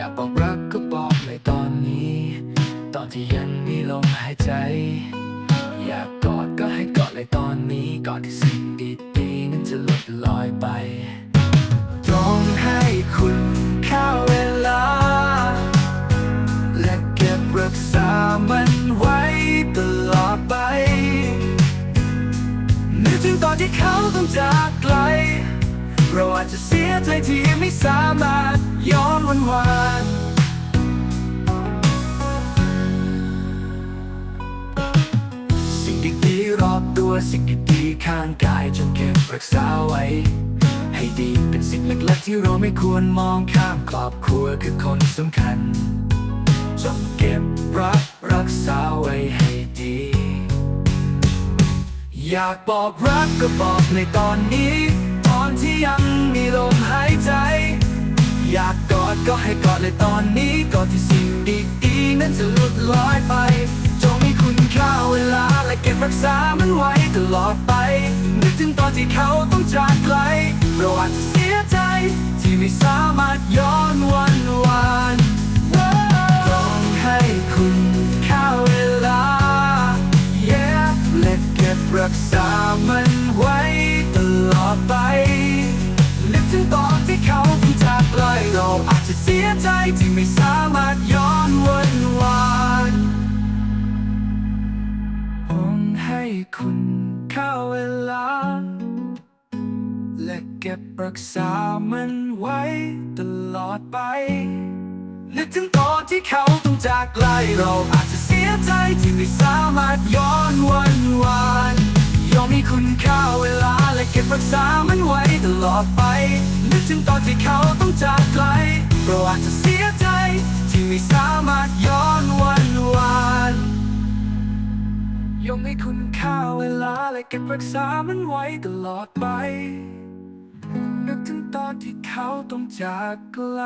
อยากบอกรักก็บอกเลยตอนนี้ ตอนที่ยังมีลมหายใจ อยากกอดก็ให้กอดเลยตอนนี้ก่อนที่สิ่งดีๆนั้นจะหลุดลอยไปต้องให้คุณค่าเวลา และเก็บรักษามันไว้ตลอดไปนึกถึงตอนที่เขาต้องจากไกล เราอาจจะเสียใจที่ไม่สาย วันสิ่งดีๆรอบตัวสิ่งดีๆข้างกายจนเก็บรักษาไว้ ให้ดีเป็นสิ่งเล็กๆที่เราไม่ควรมองข้ามครอบครัวคือคนสำคัญจงเก็บรักรักษาไว้ให้ดี อยากบอกรักก็บอกในตอนนี้ ตอนที่ยังมีลมหายใจ ก็ให้กอดเลยตอนนี้ก่อนที่สิ่งดีๆนั้นจะหลุดลอยไป จงมีคุณค่าเวลาและเก็บรักษามันไว้ตลอดไป นึกถึงตอนที่เขาต้องจากไกลเราอาจจะเสียใจ ที่ไม่สามารถย้อนวันวานต้องให้คุณค่าเวลา yeah และเก็บรักษามัน สียที่ไม่สามารถย้อนวันวานผมให้คุณค่าเวลา และเก็บรักษามันไว้ตลอดไปนึกถึงตอนที่เขาต้องจากไกลเราอาจจะเสียใจที่ไม่สามารถย้อนวันวานยอมมีคุณค่าเวลาและเก็บรักษามันไว้ตลอดไป นึกถึงตอนที่เขาต้องจาก และเก็บรักษามันไว้ตลอดไป นึกถึงตอนที่เขาต้องจากไกล